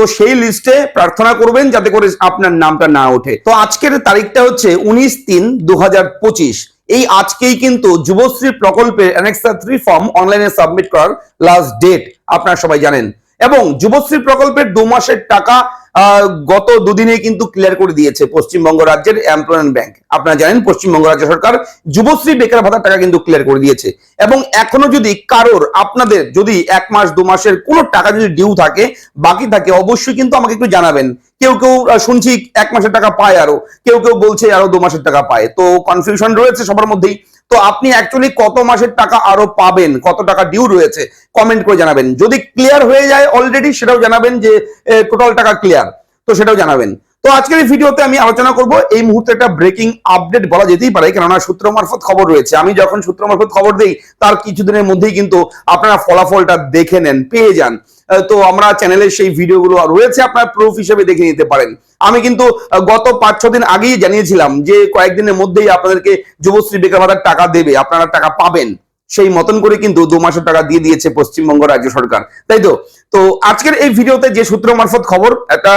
তো সেই লিস্টে প্রার্থনা করবেন যাতে করে আপনার নামটা না ওঠে। তো আজকের তারিখটা হচ্ছে উনিশ তিন দু এই আজকেই কিন্তু যুবশ্রী প্রকল্পের অ্যানেক্সা থ্রি ফর্ম অনলাইনে সাবমিট করার লাস্ট ডেট আপনারা সবাই জানেন। এবং যুবশ্রী প্রকল্পের দু মাসের টাকা গত দুদিনে কিন্তু ক্লিয়ার করে দিয়েছে পশ্চিমবঙ্গ রাজ্যের এমপ্লয়মেন্ট ব্যাংক আপনারা জানেন পশ্চিমবঙ্গ রাজ্য সরকার যুবশ্রী বেকার ভাতার টাকা কিন্তু ক্লিয়ার করে দিয়েছে। এবং এখনও যদি কারোর, আপনাদের যদি এক মাস, দু মাসের কোনো টাকা যদি ডিউ থাকে, বাকি থাকে, অবশ্যই কিন্তু আমাকে একটু জানাবেন। কেউ কেউ শুনছি এক মাসের টাকা পায় আরও, কেউ কেউ বলছে আরও দু মাসের টাকা পায়। তো কনফিউশন রয়েছে সবার মধ্যেই। তো আপনি অ্যাকচুয়ালি কত মাসের টাকা আরও পাবেন? কত টাকা ডিউ রয়েছে? কমেন্ট করে জানাবেন। যদি ক্লিয়ার হয়ে যায় অলরেডি সেটাও জানাবেন যে টোটাল টাকা ক্লিয়ার তো সেটাও জানাবেন। তো আজকের এই ভিডিওতে আমি আলোচনা করব এই মুহূর্তে একটা ব্রেকিং আপডেট বলা যেতেই পারে, কেননা সূত্র মারফত খবর রয়েছে। আমি যখন সূত্র মারফত খবর দেই, তার কিছুদিনের মধ্যেই কিন্তু আপনারা ফলাফলটা দেখে নেন, পেয়ে যান। তো আমরা চ্যানেলের সেই ভিডিওগুলো রয়েছে, আপনার প্রুফ হিসেবে দেখে নিতে পারেন। আমি কিন্তু গত পাঁচ ছ দিন আগেই জানিয়েছিলাম যে কয়েকদিনের মধ্যেই আপনাদেরকে যুবশ্রী বেকার ভাতার টাকা দেবে, আপনারা টাকা পাবেন। সেই মতন করে কিন্তু দু মাসের টাকা দিয়ে দিয়েছে পশ্চিমবঙ্গ রাজ্য সরকার, তাই তো? তো আজকের এই ভিডিওতে যে সূত্র মারফত খবর, একটা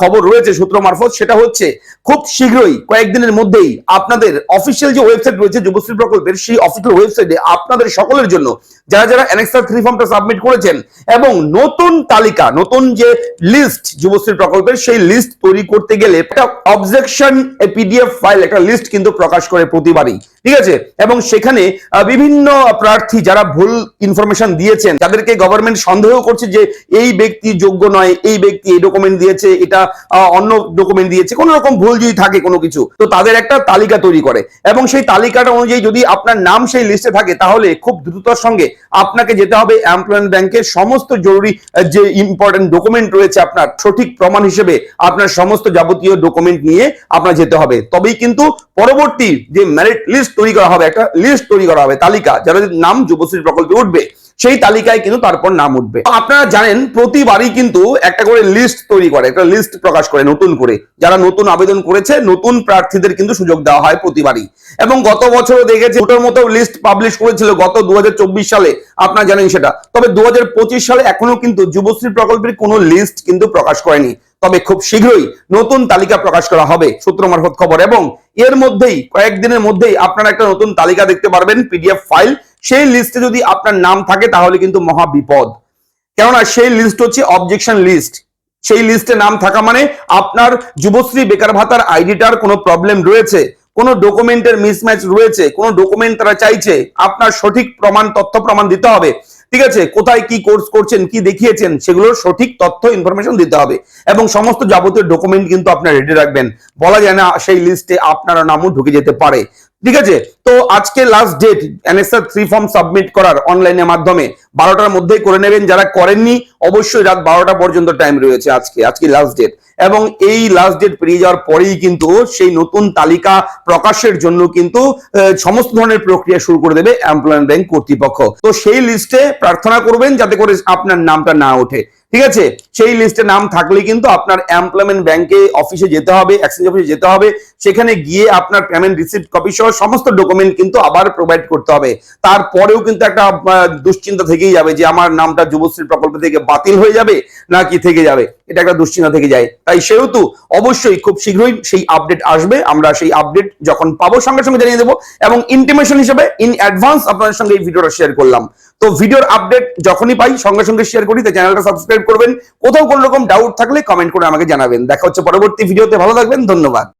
খবর রয়েছে সূত্র মারফত, সেটা হচ্ছে খুব শীঘ্রই, কয়েকদিনের মধ্যেই আপনাদের অফিসিয়াল যে ওয়েবসাইট রয়েছে, যুবশ্রী প্রকল্পের, সেই অফিসিয়াল ওয়েবসাইটে আপনাদের সকলের জন্য যারা যারা এনএক্সআর থ্রি ফর্মটা সাবমিট করেছেন এবং নতুন তালিকা, নতুন যে লিস্ট যুবশ্রী প্রকল্পের, সেই লিস্ট তৈরি করতে গেলে একটা অবজেকশন এ পিডিএফ ফাইল একটা লিস্ট কিন্তু প্রকাশ করে প্রতিবারই। ঠিক আছে? এবং সেখানে বিভিন্ন প্রার্থী যারা ভুল ইনফরমেশন দিয়েছেন, যাদেরকে গভর্নমেন্ট সন্দেহ করছে যে এই ব্যক্তি যোগ্য নয়, এই ব্যক্তি এই ডকুমেন্ট দিয়েছে, এটা অন্য ডকুমেন্ট দিয়েছে, কোনো রকম ভুল যদি থাকে কোনো কিছু, তো তাদের একটা তালিকা তৈরি করে। এবং সেই তালিকাটা অনুযায়ী যদি আপনার নাম সেই লিস্টে থাকে, তাহলে খুব দ্রুততার সঙ্গে আপনাকে যেতে হবে এমপ্লয়মেন্ট ব্যাংকের সমস্ত জরুরি যে ইম্পর্টেন্ট ডকুমেন্ট রয়েছে আপনার, সঠিক প্রমাণ হিসেবে আপনার সমস্ত যাবতীয় ডকুমেন্ট নিয়ে আপনার যেতে হবে। তবেই কিন্তু পরবর্তী যে মেরিট লিস্ট তৈরি করা হবে, একটা লিস্ট তৈরি করা হবে, তালিকা যারা নাম যুবশ্রী প্রকল্পে উঠবে। সেই তালিকায় কিন্তু তারপর নাম উঠবে। আপনারা জানেন, প্রতিবারই কিন্তু একটা করে লিস্ট তৈরি করে, একটা লিস্ট প্রকাশ করে নতুন করে। যারা নতুন আবেদন করেছে, নতুন প্রার্থীদের কিন্তু সুযোগ দেওয়া হয় প্রতিবারই। এবং গত বছরও দেখেছি ওটার মতো লিস্ট পাবলিশ করেছিল গত দু সালে। আপনারা জানেন সেটা। তবে দু হাজার পঁচিশ সালে এখনও কিন্তু যুবশ্রী প্রকল্পের কোনো লিস্ট কিন্তু প্রকাশ করেনি। তবে খুব শীঘ্রই নতুন তালিকা প্রকাশ করা হবে সূত্র মারফত খবর। এবং এর মধ্যেই, কয়েকদিনের মধ্যেই আপনারা একটা নতুন তালিকা দেখতে পারবেন পিডিএফ ফাইল সেই লিস্টে যদি আপনার নাম থাকে, তাহলে কিন্তু মহা বিপদ। কেননা সেই লিস্ট হচ্ছে অবজেকশন লিস্ট সেই লিস্টে নাম থাকা মানে আপনার যুবশ্রী বেকার ভাতার আইডিটার কোনো প্রবলেম রয়েছে, কোনো ডকুমেন্টের মিসম্যাচ রয়েছে, কোনো ডকুমেন্ট তারা চাইছে, আপনার সঠিক প্রমাণ, তথ্য প্রমাণ দিতে হবে। ঠিক আছে, কোথায় কি কোর্স করছেন, কি দেখিয়েছেন সেগুলোর সঠিক তথ্য ইনফরমেশন দিতে হবে। এবং সমস্ত যাবতীয় ডকুমেন্ট কিন্তু আপনার রেডি রাখবেন। বলা যায় না সেই লিস্টে আপনার নামও ঢুকে যেতে পারে। ঠিক আছে? তো আজকে last date NSR three form submit করার অনলাইনের মাধ্যমে। বারোটার মধ্যেই করে নেবেন। যারা করেননি, অবশ্যই রাত বারোটা পর্যন্ত টাইম রয়েছে আজকে আজকে লাস্ট ডেট এবং এই লাস্ট ডেট পেরিয়ে যাওয়ার পরেই কিন্তু সেই নতুন তালিকা প্রকাশের জন্য কিন্তু সমস্ত ধরনের প্রক্রিয়া শুরু করে দেবে এমপ্লয়মেন্ট ব্যাংক কর্তৃপক্ষ। তো সেই লিস্টে প্রার্থনা করবেন যাতে করে আপনার নামটা না ওঠে। ঠিক আছে? সেই লিস্টে নাম থাকলে কিন্তু আপনার এমপ্লয়মেন্ট ব্যাংকে অফিসে যেতে হবে এক্সচেঞ্জ অফিসে যেতে হবে। সেখানে গিয়ে আপনার পেমেন্ট রিসিপ্ট কপি সহ সমস্ত ডকুমেন্ট কিন্তু আবার প্রোভাইড করতে হবে। তারপরেও কিন্তু একটা দুশ্চিন্তা দুশ্চিন্তা থেকেই যাবে যে আমার নামটা যুবশ্রী প্রকল্প থেকে বাতিল হয়ে যাবে না কি থেকে যাবে? এটা একটা দুশ্চিন্তা থেকে যায়। তাই সেহেতু অবশ্যই খুব শীঘ্রই সেই আপডেট আসবে। আমরা সেই আপডেট যখন পাবো, সঙ্গে সঙ্গে জানিয়ে দেবো এবং ইন্টিমেশন হিসেবে ইন অ্যাডভান্স আপনাদের সঙ্গে এই ভিডিওটা শেয়ার করলাম। তো ভিডিওর আপডেট যখনই পাই, সঙ্গে সঙ্গে শেয়ার করি তাই চ্যানেলটা সাবস্ক্রাইব করবেন। কোথাও কোনো রকম ডাউট থাকলে কমেন্ট করে আমাকে জানাবেন। দেখা হচ্ছে পরবর্তী ভিডিওতে। ভালো থাকবেন, ধন্যবাদ।